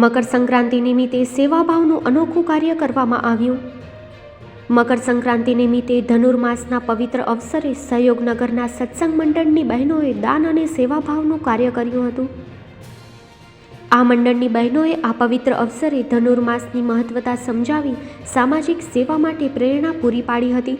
મકર સંક્રાંતિ નિમિત્તે સેવાભાવનું અનોખું કાર્ય કરવામાં આવ્યું. મકર સંક્રાંતિ નિમિત્તે ધનુર્માસના પવિત્ર અવસરે સહયોગનગરના સત્સંગ મંડળની બહેનોએ દાન અને સેવાભાવનું કાર્ય કર્યું હતું. આ મંડળની બહેનોએ આ પવિત્ર અવસરે ધનુર્માસની મહત્વતા સમજાવી સામાજિક સેવા માટે પ્રેરણા પૂરી પાડી હતી.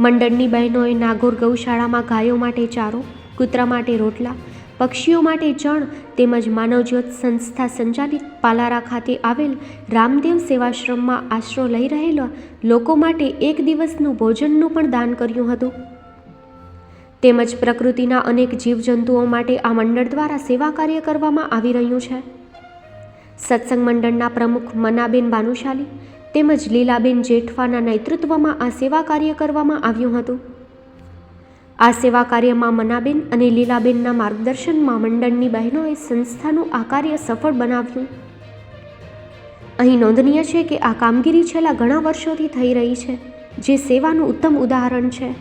મંડળની બહેનોએ નાગોર ગૌશાળામાં ગાયો માટે ચારો, કૂતરા માટે રોટલા પક્ષીઓ માટે ચણ તેમજ માનવજ્યોત સંસ્થા સંચાલિત પાલારા ખાતે આવેલ રામદેવ સેવાશ્રમમાં આશરો લઈ રહેલા લોકો માટે એક દિવસનું ભોજનનું પણ દાન કર્યું હતું. તેમજ પ્રકૃતિના અનેક જીવજંતુઓ માટે આ મંડળ દ્વારા સેવા કાર્ય કરવામાં આવી રહ્યું છે. સત્સંગ મંડળના પ્રમુખ મનાબેન ભાનુશાલી તેમજ લીલાબેન જેઠવાના નેતૃત્વમાં આ સેવા કાર્ય કરવામાં આવ્યું હતું. આ સેવા કાર્યમાં મનાબેન અને લીલાબેનના માર્ગદર્શનમાં મંડળની બહેનોએ સંસ્થાનું આ કાર્ય સફળ બનાવ્યું. અહીં નોંધનીય છે કે આ કામગીરી છેલ્લા ઘણા વર્ષોથી થઈ રહી છે, જે સેવાનું ઉત્તમ ઉદાહરણ છે.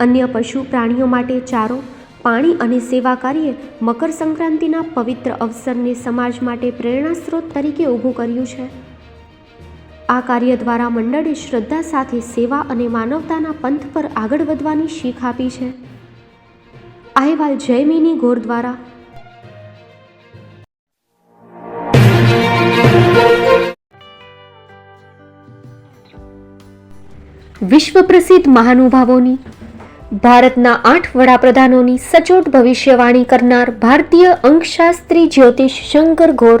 અન્ય પશુ પ્રાણીઓ માટે ચારો, પાણી અને સેવા કાર્ય મકર સંક્રાંતિના પવિત્ર અવસરને સમાજ માટે પ્રેરણા સ્ત્રોત તરીકે ઊભું કર્યું છે. આ કાર્ય દ્વારા મંડળે શ્રદ્ધા સાથે સેવા અને માનવતાના પંથ પર આગળ વધવાની શીખ આપી છે. અહેવાલ જયમિની ગોર દ્વારા. વિશ્વ પ્રસિદ્ધ મહાનુભાવોની, ભારતના આઠ વડાપ્રધાનોની સચોટ ભવિષ્યવાણી કરનાર ભારતીય અંકશાસ્ત્રી જ્યોતિષ શંકર ઘોર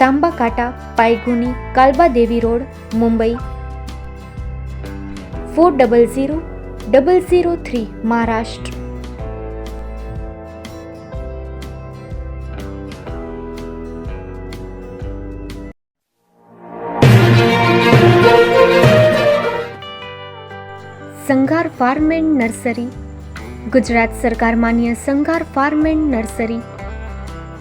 Tamba Kanta Pydhonie Kalbadevi road, Mumbai. Four double zero double zero three, Maharashtra. Sanghar farm and nursery. Gujarat સરકાર માન્ય સંઘાર ફાર્મ એન્ડ નર્સરી.